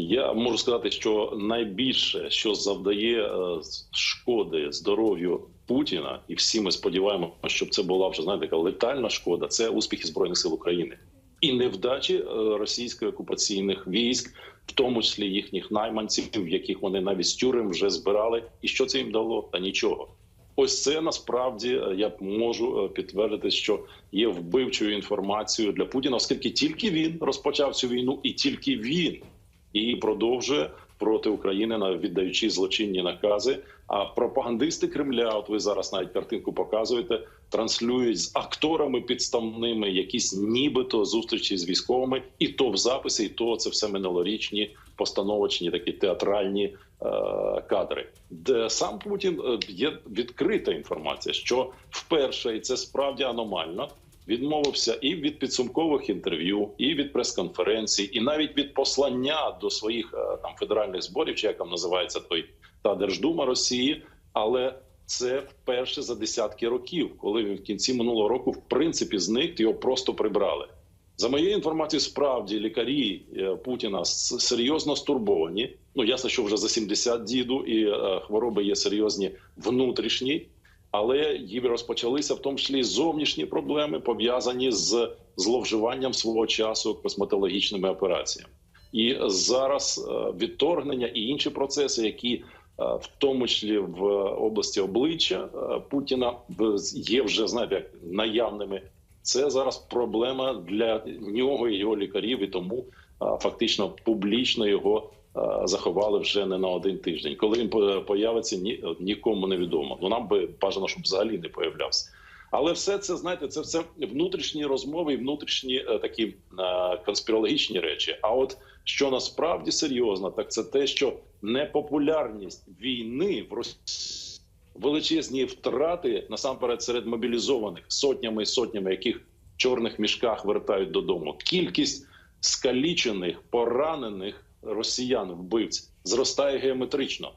Я можу сказати, що найбільше, що завдає е, шкоди здоров'ю Путіна, і всі ми сподіваємося, щоб це була вже знаєте, така летальна шкода. Це успіхи збройних сил України і невдачі е, російських окупаційних військ, в тому числі їхніх найманців, яких вони навіть з тюрем вже збирали. І що це їм дало? Та нічого. Ось це насправді е, я можу підтвердити, що є вбивчою інформацією для Путіна, оскільки тільки він розпочав цю війну, і тільки він і продовжує проти України на віддаючи злочинні накази. А пропагандисти Кремля, от ви зараз навіть картинку показуєте, транслюють з акторами підставними якісь нібито зустрічі з військовими, і то в записі, і то це все минулорічні постановочні такі театральні е, кадри. Де сам Путін е, є відкрита інформація, що вперше і це справді аномально відмовився і від підсумкових інтерв'ю, і від прес-конференцій, і навіть від послання до своїх е, там федеральних зборів, чи як там називається той та Держдума Росії, але це вперше за десятки років, коли він в кінці минулого року в принципі зник, його просто прибрали. За моєю інформацією, справді лікарі е, Путіна серйозно стурбовані. Ну ясно, що вже за 70 діду, і е, хвороби є серйозні внутрішні, але їм розпочалися в тому числі зовнішні проблеми, пов'язані з зловживанням свого часу косметологічними операціями. І зараз е, відторгнення і інші процеси, які е, в тому числі в області обличчя е, Путіна є вже знаєте, наявними. Це зараз проблема для нього і його лікарів, і тому фактично публічно його заховали вже не на один тиждень. Коли він появиться, ні нікому не відомо. Ну нам би бажано, щоб взагалі не появлявся. Але все це знаєте, це все внутрішні розмови і внутрішні е, такі е, конспірологічні речі. А от що насправді серйозно, так це те, що непопулярність війни в Росії величезні втрати насамперед серед мобілізованих сотнями і сотнями, яких в чорних мішках вертають додому. Кількість скалічених, поранених росіян вбивць зростає геометрично.